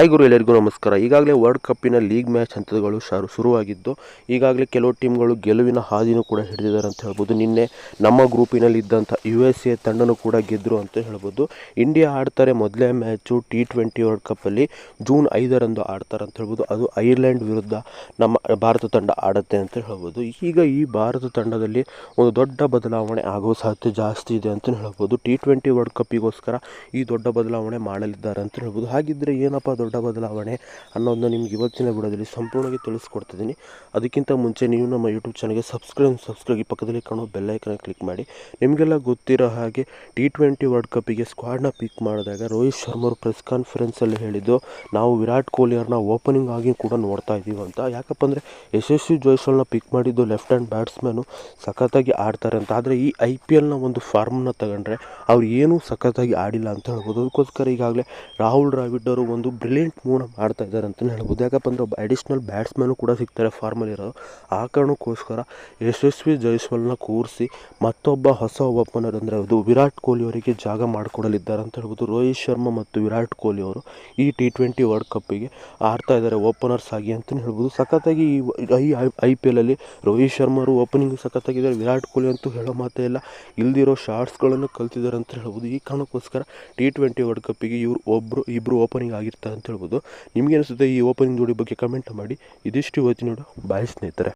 Hi ಗುರು ಎಲ್ಲರಿಗೂ ನಮಸ್ಕಾರ. ಈಗಾಗಲೇ ವರ್ಲ್ಡ್ ಕಪ್ಪಿನ ಲೀಗ್ ಮ್ಯಾಚ್ ಹಂತಗಳು ಶಾರು ಶುರುವಾಗಿದ್ದು, ಈಗಾಗಲೇ ಕೆಲವು ಟೀಮ್ಗಳು ಗೆಲುವಿನ ಹಾದಿನೂ ಕೂಡ ಹಿಡಿದಿದ್ದಾರೆ ಅಂತ ಹೇಳ್ಬೋದು. ನಿನ್ನೆ ನಮ್ಮ ಗ್ರೂಪಿನಲ್ಲಿ ಇದ್ದಂಥ ಯು ಎಸ್ ಎ ತಂಡನೂ ಕೂಡ ಗೆದ್ದರು ಅಂತ ಹೇಳ್ಬೋದು. ಇಂಡಿಯಾ ಆಡ್ತಾರೆ ಮೊದಲೇ ಮ್ಯಾಚು ಟಿ ಟ್ವೆಂಟಿ ವರ್ಲ್ಡ್ ಕಪ್ಪಲ್ಲಿ ಜೂನ್ ಐದರಂದು ಆಡ್ತಾರೆ ಅಂತ ಹೇಳ್ಬೋದು. ಅದು ಐರ್ಲೆಂಡ್ ವಿರುದ್ಧ ನಮ್ಮ ಭಾರತ ತಂಡ ಆಡುತ್ತೆ ಅಂತ ಹೇಳ್ಬೋದು. ಈಗ ಈ ಭಾರತ ತಂಡದಲ್ಲಿ ಒಂದು ದೊಡ್ಡ ಬದಲಾವಣೆ ಆಗುವ ಸಾಧ್ಯತೆ ಜಾಸ್ತಿ ಇದೆ ಅಂತ ಹೇಳ್ಬೋದು. ಟಿ ಟ್ವೆಂಟಿ ವರ್ಲ್ಡ್ ಕಪ್ಪಿಗೋಸ್ಕರ ಈ ದೊಡ್ಡ ಬದಲಾವಣೆ ಮಾಡಲಿದ್ದಾರೆ ಅಂತ ಹೇಳ್ಬೋದು. ಹಾಗಿದ್ದರೆ ಏನಪ್ಪ ದೊಡ್ಡ ಬದಲಾವಣೆ ಅನ್ನೋದನ್ನ ನಿಮ್ಗೆ ಇವತ್ತಿನ ವಿಡಿಯೋದಲ್ಲಿ ಸಂಪೂರ್ಣವಾಗಿ ತಿಳಿಸ್ಕೊಡ್ತಿದ್ದೀನಿ. ಅದಕ್ಕಿಂತ ಮುಂಚೆ ನೀವು ನಮ್ಮ ಯೂಟ್ಯೂಬ್ ಚಾನಲ್ಗೆ ಸಬ್ಸ್ಕ್ರೈಬ್ ಸಬ್ಸ್ಕ್ರೈಬ್ ಪಕ್ಕದಲ್ಲಿ ಕಾಣೋ ಬೆಲ್ಲೈಕನ್ನ ಕ್ಲಿಕ್ ಮಾಡಿ. ನಿಮಗೆಲ್ಲ ಗೊತ್ತಿರೋ ಹಾಗೆ ಟಿ ಟ್ವೆಂಟಿ ವರ್ಲ್ಡ್ ಕಪ್ಪಿಗೆ ಸ್ಕ್ವಾಡ್ನ ಪಿಕ್ ಮಾಡಿದಾಗ ರೋಹಿತ್ ಶರ್ಮಾ ಅವರು ಪ್ರೆಸ್ ಕಾನ್ಫರೆನ್ಸಲ್ಲಿ ಹೇಳಿದ್ದು, ನಾವು ವಿರಾಟ್ ಕೊಹ್ಲಿ ಅವ್ರನ್ನ ಓಪನಿಂಗ್ ಆಗಿ ಕೂಡ ನೋಡ್ತಾ ಇದ್ದೀವಿ ಅಂತ. ಯಾಕಪ್ಪ ಅಂದರೆ ಯಶಸ್ವಿ ಜೋಯ್ಸಲ್ನ ಪಿಕ್ ಮಾಡಿದ್ದು ಲೆಫ್ಟ್ ಹ್ಯಾಂಡ್ ಬ್ಯಾಟ್ಸ್ಮನ್ನು ಸಖತ್ತಾಗಿ ಆಡ್ತಾರೆ ಅಂತ. ಆದರೆ ಈ ಐ ಪಿ ಎಲ್ನ ಒಂದು ಫಾರ್ಮ್ನ ತಗೊಂಡ್ರೆ ಅವ್ರು ಏನೂ ಸಖತ್ತಾಗಿ ಆಡಿಲ್ಲ ಅಂತ ಹೇಳ್ಬೋದು. ಅದಕ್ಕೋಸ್ಕರ ಈಗಾಗಲೇ ರಾಹುಲ್ ದ್ರಾವಿಡ್ ಅವರು ಒಂದು ಬ್ರಿಲಿಯಂಟ್ ಮೂವ್ನ ಮಾಡ್ತಾ ಇದ್ದಾರೆ ಅಂತಲೇ ಹೇಳ್ಬೋದು. ಯಾಕಪ್ಪ ಅಂದರೆ ಒಬ್ಬ ಅಡಿಷ್ನಲ್ ಬ್ಯಾಟ್ಸ್ಮನ್ನು ಕೂಡ ಸಿಗ್ತಾರೆ ಫಾರ್ಮಲ್ಲಿರೋರು ಆ ಕಾರಣಕ್ಕೋಸ್ಕರ ಯಶಸ್ವಿ ಜೈಸ್ವಾಲ್ನ ಕೂರಿಸಿ ಮತ್ತೊಬ್ಬ ಹೊಸ ಓಪನರ್ ಅಂದರೆ ಅದು ವಿರಾಟ್ ಕೊಹ್ಲಿ ಅವರಿಗೆ ಜಾಗ ಮಾಡಿಕೊಡಲಿದ್ದಾರೆ ಅಂತ ಹೇಳ್ಬೋದು. ರೋಹಿತ್ ಶರ್ಮಾ ಮತ್ತು ವಿರಾಟ್ ಕೊಹ್ಲಿ ಅವರು ಈ ಟಿ ಟ್ವೆಂಟಿ ವರ್ಲ್ಡ್ ಕಪ್ಪಿಗೆ ಆಡ್ತಾ ಇದ್ದಾರೆ ಓಪನರ್ಸ್ ಆಗಿ ಅಂತಲೇ ಹೇಳ್ಬೋದು. ಸಖತ್ತಾಗಿ ಈ ಐ ಪಿ ಎಲ್ಲಲ್ಲಿ ರೋಹಿತ್ ಶರ್ಮಾ ಅವರು ಓಪನಿಂಗ್ ಸಖತ್ತಾಗಿದ್ದಾರೆ ವಿರಾಟ್ ಕೊಹ್ಲಿ ಅಂತೂ ಹೇಳೋ ಮಾತೇ ಇಲ್ಲ. ಇಲ್ದಿರೋ ಶಾರ್ಟ್ಸ್ಗಳನ್ನು ಕಲ್ತಿದ್ದಾರೆ ಅಂತ ಹೇಳ್ಬೋದು. ಈ ಕಾರಣಕ್ಕೋಸ್ಕರ ಟಿ ಟ್ವೆಂಟಿ ವರ್ಲ್ಡ್ ಕಪ್ಪಿಗೆ ಇವರು ಒಬ್ಬರು ಇಬ್ಬರು ಓಪನಿಂಗ್ ಆಗಿರ್ತಾರೆ ಅಂತ ಹೇಳ್ಬೋದು. ನಿಮಗೆ ಅನಿಸುತ್ತೆ ಈ ಓಪನಿಂಗ್ ಜೋಡಿ ಬಗ್ಗೆ ಕಮೆಂಟ್ ಮಾಡಿ. ಇದಿಷ್ಟು ಇವತ್ತಿನ ಬಾಯ್ ಸ್ನೇಹಿತರೆ.